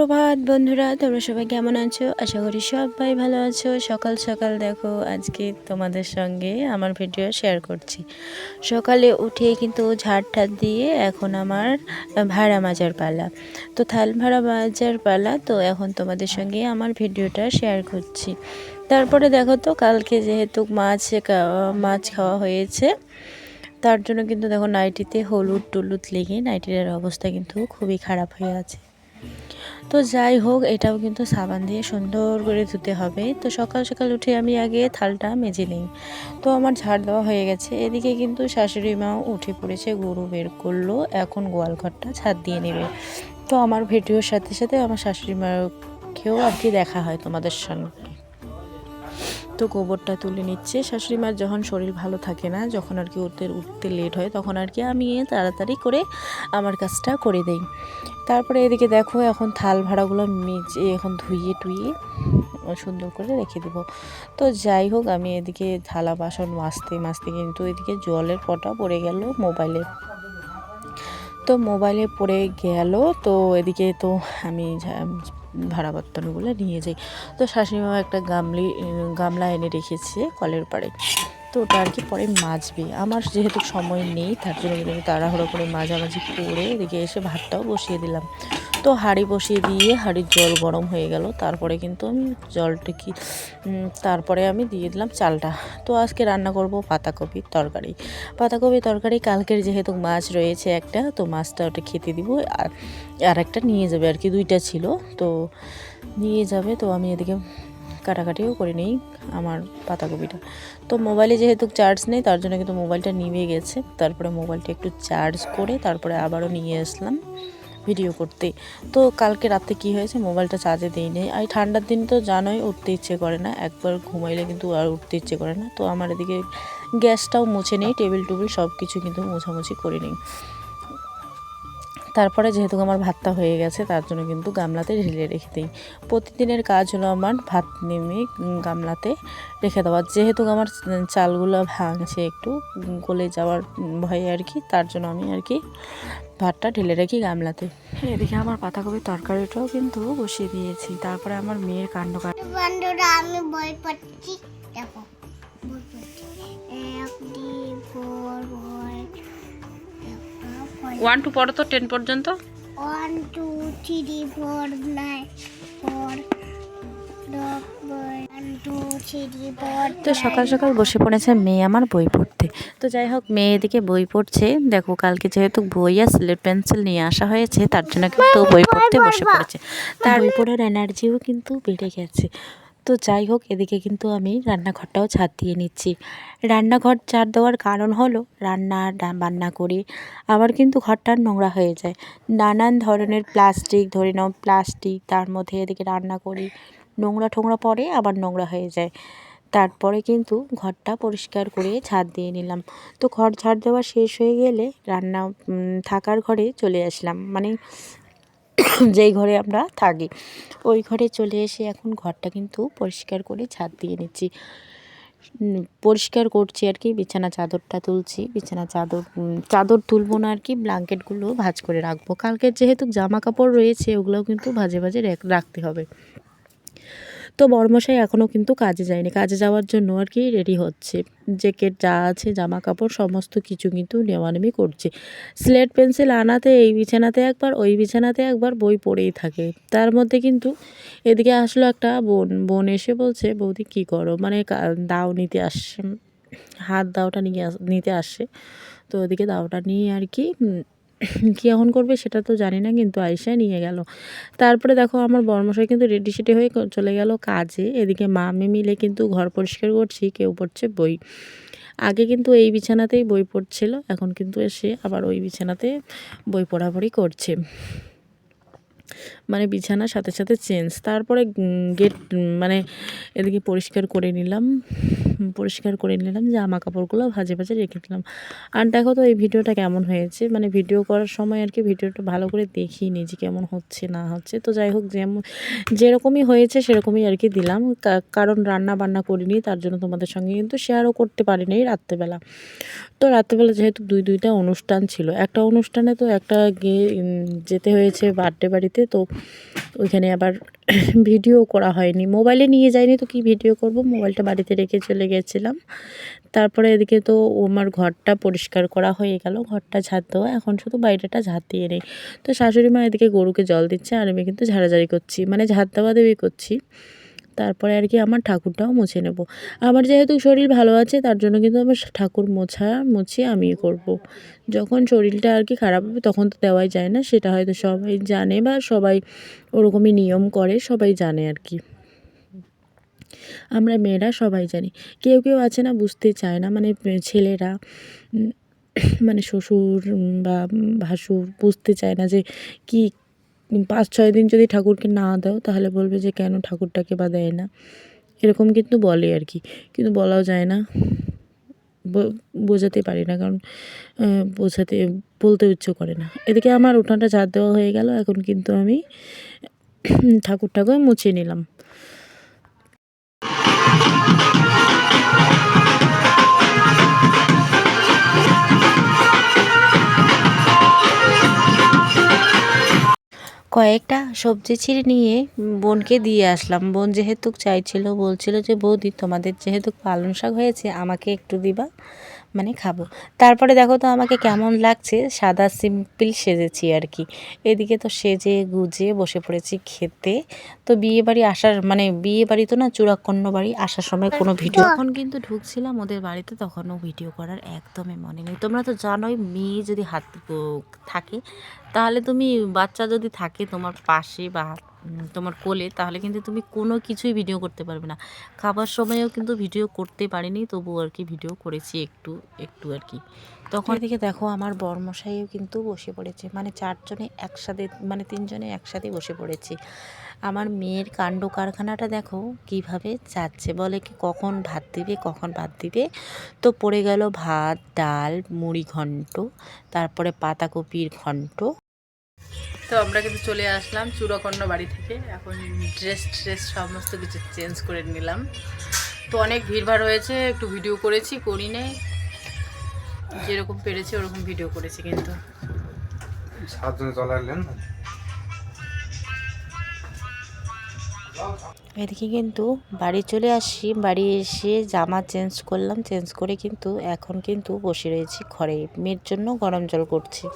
সুপ্রভাত বন্ধুরা, তোমরা সবাই কেমন আছো? আশা করি সবাই ভালো আছো। সকাল সকাল দেখো, আজকে তোমাদের সঙ্গে আমার ভিডিও শেয়ার করছি। সকালে উঠে কিন্তু ঝাড় ঠাড় দিয়ে এখন আমার ভাড়া মাজার পালা। তো থাল ভাড়া মাজার পালা, তো এখন তোমাদের সঙ্গে আমার ভিডিওটা শেয়ার করছি। তারপরে দেখো তো, কালকে যেহেতু মাছ মাছ খাওয়া হয়েছে, তার জন্য কিন্তু দেখো নাইটিতে হলুদ টলুদ লেগে নাইটির অবস্থা কিন্তু খুবই খারাপ হয়ে আছে। তো যাই হোক, এটাও কিন্তু সাবান দিয়ে সুন্দর করে ধুতে হবে। তো সকাল সকাল উঠে আমি আগে থালটা মেজে নিই। তো আমার ঝাড় দেওয়া হয়ে গেছে। এদিকে কিন্তু শাশুড়ি মাও উঠে পড়েছে, গরু বের করল। এখন গোয়ালঘরটা ছাদ দিয়ে নেবে। তো আমার ভিডিওর সাথে সাথে আমার শাশুড়ি মাকেও আর কি দেখা হয় তোমাদের সঙ্গে। তো গোবরটা তুলে নিচ্ছে। শাশুড়ি মার যখন শরীর ভালো থাকে না, যখন আর কি উঠতে উঠতে লেট হয়, তখন আর কি আমি তাড়াতাড়ি করে আমার কাজটা করে দেই। তারপরে এদিকে দেখো, এখন থাল ভাড়াগুলো মেজে এখন ধুইয়ে টুইয়ে সুন্দর করে রেখে দেবো। তো যাই হোক, আমি এদিকে থালা বাসন মাজতে মাজতে কিন্তু এদিকে জলের ফটা পড়ে গেল মোবাইলে তো মোবাইলে পড়ে গেল, তো এদিকে তো আমি ভাড়া বর্তনগুলো নিয়ে যাই। তো শাশুড়িমা একটা গামলি, গামলা এনে রেখেছে কলের পাড়ে। তো ওটা আর কি পরে মাজবে। আমার যেহেতু সময় নেই, তার জন্য আমি তাড়াহুড়ো করে মাঝামাঝি করে এদিকে এসে ভাতটাও বসিয়ে দিলাম। তো হাঁড়ি বসিয়ে দিয়ে হাঁড়ির জল গরম হয়ে গেল। তারপরে কিন্তু আমি জলটা কি তারপরে আমি দিয়ে দিলাম চালটা। তো আজকে রান্না করব পাতাকপির তরকারি। পাতাকপির তরকারি কালকের যেহেতু মাছ রয়েছে একটা, তো মাছটা ওটা খেতে দিব। আর আর একটা নিয়ে যাবে আর কি, দুইটা ছিল। তো নিয়ে যাবে, তো আমি এদিকে কাটাকাটিও করে নিই আমার পাতাকপিটা। তো মোবাইলে যেহেতু চার্জ নেই, তার জন্য কিন্তু মোবাইলটা নিভে গেছে। তারপরে মোবাইলটা একটু চার্জ করে তারপরে আবারও নিয়ে আসলাম। ভিডিও করতে। তো কালকে রাতে কি হয়েছে? মোবাইলটা চার্জে দিই নেই। আর ঠান্ডার দিন তো জানোই, উঠতে ইচ্ছে করে না। একবার ঘুমাইলে কিন্তু আর উঠতে ইচ্ছে করে না। তো আমার এদিকে গ্যাসটাও মুছে নেই। টেবিল টুবিল সব কিছু কিন্তু মোছামুছি করে নিই। তারপরে যেহেতু আমার ভাতটা হয়ে গেছে, তার জন্য কিন্তু গামলাতে ঢেলে রেখে দিই। প্রতিদিনের কাজ হলো আমার ভাত নেমে গামলাতে রেখে দেওয়া। যেহেতু আমার চালগুলো ভাঙছে একটু গলে যাওয়ার ভয়ে আর কি, তার জন্য আমি আর কি ভাতটা ঢেলে রাখি গামলাতে। এদিকে আমার পাতাকপির তরকারিটাও কিন্তু বসিয়ে দিয়েছি। তারপরে আমার মেয়ের কাণ্ড আমি বই পড়ছি। দেখো, বই পড়ছি। ওয়ান টু পড়ো তো টেন পর্যন্ত। One two three four nine four তো সকাল সকাল বসে পড়েছে মেয়ে আমার বই পড়তে। তো যাই হোক মেয়ে এদিকে বই পড়ছে। দেখো কালকে যেহেতু বই আর স্লেট পেন্সিল নিয়ে আসা হয়েছে তার জন্য কিন্তু বই পড়তে বসে পড়েছে। তার বই পড়ার এনার্জিও কিন্তু বেড়ে গেছে। তো যাই হোক, এদিকে কিন্তু আমি রান্নাঘরটাও ছাদ দিয়ে নিচ্ছি। রান্নাঘর ছাদ দেওয়ার কারণ হলো রান্না বান্না করি, আবার কিন্তু ঘরটা নোংরা হয়ে যায়। নানান ধরনের প্লাস্টিক, ধরে নাও প্লাস্টিক, তার মধ্যে এদিকে রান্না করি, নোংরা ঠোংরা পরে আবার নোংরা হয়ে যায়। তারপরে কিন্তু ঘরটা পরিষ্কার করে ছাদ দিয়ে নিলাম। তো ঘর ঝাড় দেওয়া শেষ হয়ে গেলে রান্না থাকার ঘরে চলে আসলাম। মানে যেই ঘরে আমরা থাকি। ওই ঘরে চলে এসে এখন ঘরটা কিন্তু পরিষ্কার করে ছাদ দিয়ে নিচ্ছি। পরিষ্কার করছি আর কি, বিছানা চাদরটা তুলছি। বিছানা চাদর চাদর তুলবো না আর কি ব্ল্যাঙ্কেটগুলো ভাজ করে রাখব। কালকের যেহেতু জামা কাপড় রয়েছে, ওগুলোও কিন্তু ভাজে ভাজে রাখতে হবে। তো বড়মশাই এখনও কিন্তু কাজে যায়নি। কাজে যাওয়ার জন্য আর কি রেডি হচ্ছে। জ্যাকেট যা আছে জামা কাপড় সমস্ত কিছু কিন্তু নেওয়ানেমি করছে। স্লেট পেন্সিল আনাতে, এই বিছানাতে একবার, ওই বিছানাতে একবার বই পড়েই থাকে। তার মধ্যে কিন্তু এদিকে আসলো একটা বোন। বোন এসে বলছে, বৌদি, কী করো? মানে দাও নিতে আসছে হাত দাওটা নিয়ে নিতে আসছে তো ওদিকে দাওটা নিয়ে আর কি কী এখন করবে সেটা তো জানি না, কিন্তু আয়সা নিয়ে গেল। তারপরে দেখো আমার বর্মশাই কিন্তু রেডি সেটি হয়ে চলে গেল কাজে। এদিকে মা, আমি মিলে কিন্তু ঘর পরিষ্কার করছি, কেউ পড়ছে বই। আগে কিন্তু এই বিছানাতেই বই পড়ছিল, এখন কিন্তু এসে আবার ওই বিছানাতে বই পড়াপড়ি করছে। মানে বিছানার সাথে সাথে চেঞ্জ। তারপরে গেট মানে এদিকে পরিষ্কার করে নিলাম। পরিষ্কার করে নিলাম, জামা কাপড়গুলো ভাজে ভাজে রেখে দিলাম। আর দেখো তো, এই ভিডিওটা কেমন হয়েছে? মানে ভিডিও করার সময় আর কি ভিডিওটা ভালো করে দেখিনি যে কেমন হচ্ছে, না হচ্ছে। তো যাই হোক, যেমন, যেরকমই হয়েছে সেরকমই আর কি দিলাম। কারণ রান্না বান্না করিনি, তার জন্য তোমাদের সঙ্গে কিন্তু শেয়ারও করতে পারিনি রাত্রেবেলা। তো রাত্রেবেলা যেহেতু দুই, দুইটা অনুষ্ঠান ছিল। একটা অনুষ্ঠানে তো একটা গিয়ে যেতে হয়েছে বার্থডে বাড়িতে, তো ওইখানে আবার ভিডিও করা হয়নি। মোবাইলে নিয়ে যায়নি তো কি ভিডিও করব? মোবাইলটা বাড়িতে রেখে চলে গেছিলাম। তারপরে এদিকে তো আমার ঘরটা পরিষ্কার করা হয়ে গেল। ঘরটা ঝাঁত দেওয়া। এখন শুধু বাইরেটা ঝাঁত দিয়ে নেই। তো শাশুড়ি মা এদিকে গরুকে জল দিচ্ছে আর আমি কিন্তু ঝাড়াঝাড়ি করছি। মানে ঝাঁত দেওয়া দেওয়ি করছি। তারপরে আর কি আমার ঠাকুরটাও মুছে নেব। আমার যেহেতু শরীর ভালো আছে, তার জন্য কিন্তু আমার ঠাকুর মোছা মুছি আমিই করব। যখন শরীরটা আর কি খারাপ হবে, তখন তো দেওয়াই যায় না, সেটা হয়তো সবাই জানে বা সবাই ওরকমই নিয়ম করে, সবাই জানে আর কি। আমরা মেয়েরা সবাই জানি। কেউ কেউ আছে না, বুঝতে চায় না মানে ছেলেরা মানে শ্বশুর বা ভাসুর বুঝতে চায় না যে কি পাঁচ, ছয় দিন যদি ঠাকুরকে না দাও, তাহলে বলবে যে কেন ঠাকুরটাকে বা দেয় না। এরকম কিন্তু বলে আর কি। কিন্তু বলাও যায় না। বোঝাতে পারি না, কারণ বোঝাতে, বলতে ইচ্ছে করে না। এদিকে আমার উঠানটা ঝাড় দেওয়া হয়ে গেল, এখন কিন্তু আমি ঠাকুরটাকে মুছে নিলাম। কয়েকটা সবজি ছিঁড়ে নিয়ে বোনকে দিয়ে আসলাম। বোন যেহেতু চাইছিল বলছিল যে বৌদি তোমাদের যেহেতু পালং শাক হয়েছে আমাকে একটু দিবা মানে খাব। তারপরে দেখো তো আমাকে কেমন লাগছে সাদা সিম্পল সেজেছি আর কি। এদিকে তো সেজে গুজে বসে পড়েছি খেতে। তো বিয়ে বাড়ি আসার মানে বিয়ে বাড়ি তো না চূড়াকন্ন বাড়ি আসার সময় কোনো ভিডিও তখন কিন্তু ঢুকছিলাম ওদের বাড়িতে তখনও ভিডিও করার একদমই মনে নেই। তোমরা তো জানোই মেয়ে যদি হাত থাকে তাহলে তুমি বাচ্চা যদি থাকে তোমার পাশে বা তোমার কোলে, তাহলে কিন্তু তুমি কোনো কিছুই ভিডিও করতে পারবে না। খাবার সময়ও কিন্তু ভিডিও করতে পারিনি তবু আর কি ভিডিও করেছি একটু একটু আর কি। তখন থেকে দেখো, আমার বরমশাইও কিন্তু বসে পড়েছে। মানে চারজনে একসাথে মানে তিনজনে একসাথে বসে পড়েছি। আমার মেয়ের কাণ্ড কারখানাটা দেখো, কীভাবে যাচ্ছে বলে কি, কখন ভাত দিবে, কখন ভাত দিবে? তো পড়ে গেল ভাত, ডাল, মুড়ি ঘন্ট, তারপরে পাতাকপির ঘন্ট। তো আমরা কিন্তু চলে আসলাম চূড়াকর্ণ বাড়ি থেকে। এখন ড্রেস ট্রেস সমস্ত কিছু চেঞ্জ করে নিলাম। তো অনেক ভিড়ভাড় হয়েছে একটু ভিডিও করেছি করি নাই। যেরকম পেরেছি ওরকম ভিডিও করেছি কিন্তু। সাতজনে চলে আসলেন। এদিকে কিন্তু বাড়ি চলে আসি বাড়ি এসে জামা চেঞ্জ করলাম চেঞ্জ করে কিন্তু এখন কিন্তু বসে রয়েছি ঘরে। মেয়ের জন্য গরম জল করছি।